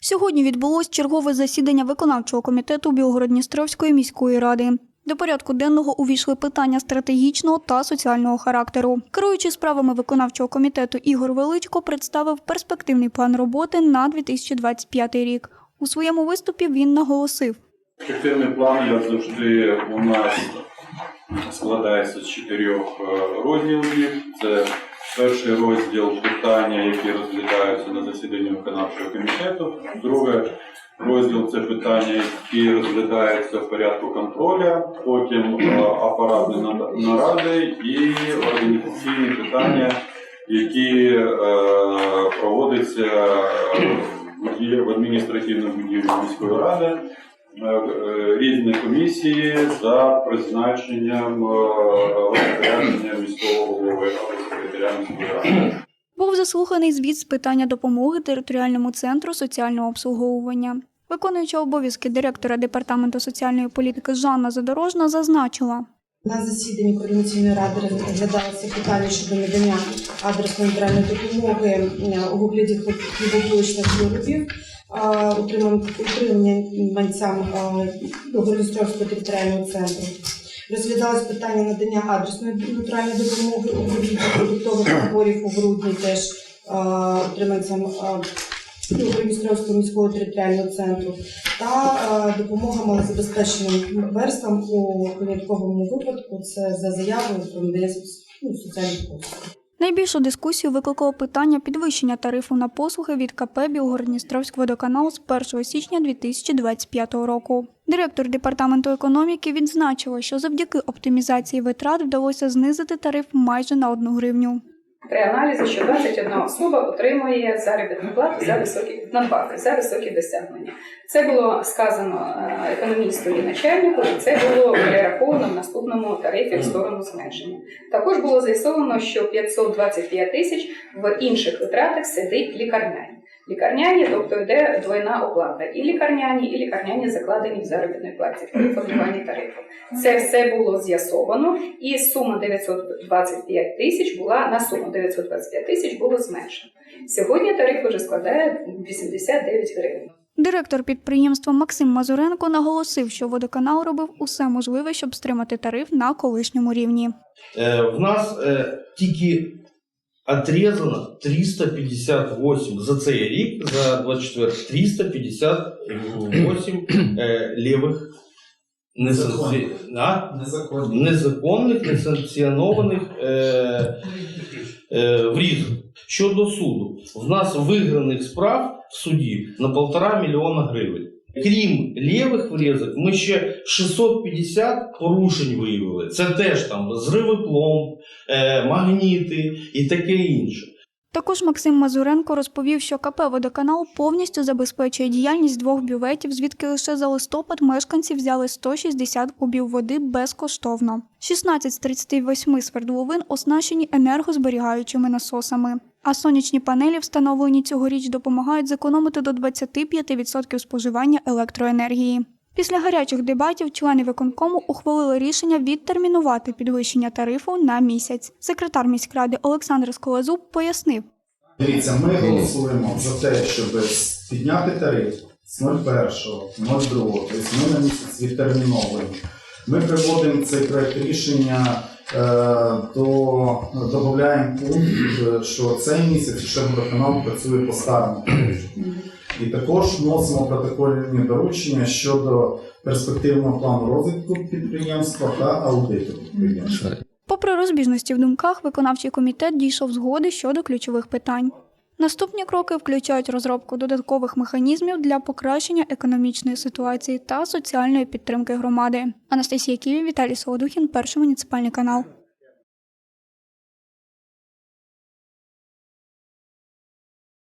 Сьогодні відбулось чергове засідання виконавчого комітету Білгород-Дністровської міської ради. До порядку денного увійшли питання стратегічного та соціального характеру. Керуючи справами виконавчого комітету Ігор Величко представив перспективний план роботи на 2025 рік. У своєму виступі він наголосив, Ефективний план, як завжди, у нас складається з чотирьох е, розділів. Це перший розділ питання, які розглядаються на засіданні виконавчого комітету. Друге розділ це питання, які розглядаються в порядку контролю. Потім е, апаратні наради і організаційні питання, які е, проводяться е, в адміністративному будівлі міської ради різні комісії за призначенням розпорядження міського голови був заслуханий звіт з питання допомоги територіальному центру соціального обслуговування. Виконуюча обов'язки директора департаменту соціальної політики Жанна Задорожна зазначила, На засіданні координаційної ради розглядалося питання щодо надання адресної матеріальної допомоги е, у вигляді хлібобулочних виробів е, утриман- утриманцям Білгородністровського територіального центру. Розглядалось питання надання адресної натуральної допомоги у продуктових наборів у грудні теж отриманцям утриманцям е, Білгородністровського міського територіального центру та е, допомога малозабезпеченим верствам у винятковому випадку. Це за заявою про надання ну, соціальних послуг. Найбільшу дискусію викликало питання підвищення тарифу на послуги від КП Білгородністровський водоканал з 1 січня 2025 року. Директор департаменту економіки відзначила, що завдяки оптимізації витрат вдалося знизити тариф майже на 1 гривню. При аналізі, що 21 особа отримує заробітну плату за високі надбавки, за високі досягнення. Це було сказано е, економісту і начальнику, це було перераховано в тарифі в сторону зменшення. Також було з'ясовано, що 525 тисяч в інших витратах сидить лікарняні. Лікарняні, тобто йде двойна оплата. І лікарняні, і лікарняні закладені в заробітній платі при формуванні тарифу. Це все було з'ясовано, і сума 925 тисяч була на суму 925 тисяч було зменшено. Сьогодні тариф вже складає 89 гривень. Директор підприємства Максим Мазуренко наголосив, що водоканал робив усе можливе, щоб стримати тариф на колишньому рівні. Е, в нас е, тільки отрезано 358 за цей рік, за 24, 358 е, лівих несанкці... незаконних, несанкціонованих е, е, врізок. Щодо суду, в нас виграних справ в суді на полтора мільйона гривень. Крім лівих врізок, ми ще 650 порушень виявили. Це теж там зриви пломб, е, магніти і таке інше. Також Максим Мазуренко розповів, що КП «Водоканал» повністю забезпечує діяльність двох бюветів, звідки лише за листопад мешканці взяли 160 кубів води безкоштовно. 16 з 38 свердловин оснащені енергозберігаючими насосами. А сонячні панелі, встановлені цьогоріч, допомагають зекономити до 25% споживання електроенергії. Після гарячих дебатів члени виконкому ухвалили рішення відтермінувати підвищення тарифу на місяць. Секретар міськради Олександр Сколазуб пояснив, Дивіться, ми голосуємо за те, щоб підняти тариф з 01, 02, тобто ми на місяць відтерміновуємо. Ми приводимо цей проект рішення е, до додаємо пункт, е, що цей місяць ще водоканал працює по старому. І також вносимо протокольні доручення щодо перспективного плану розвитку підприємства та аудиту підприємства. Попри розбіжності в думках, виконавчий комітет дійшов згоди щодо ключових питань. Наступні кроки включають розробку додаткових механізмів для покращення економічної ситуації та соціальної підтримки громади. Анастасія Ківі, Віталій Солодухін, перший муніципальний канал.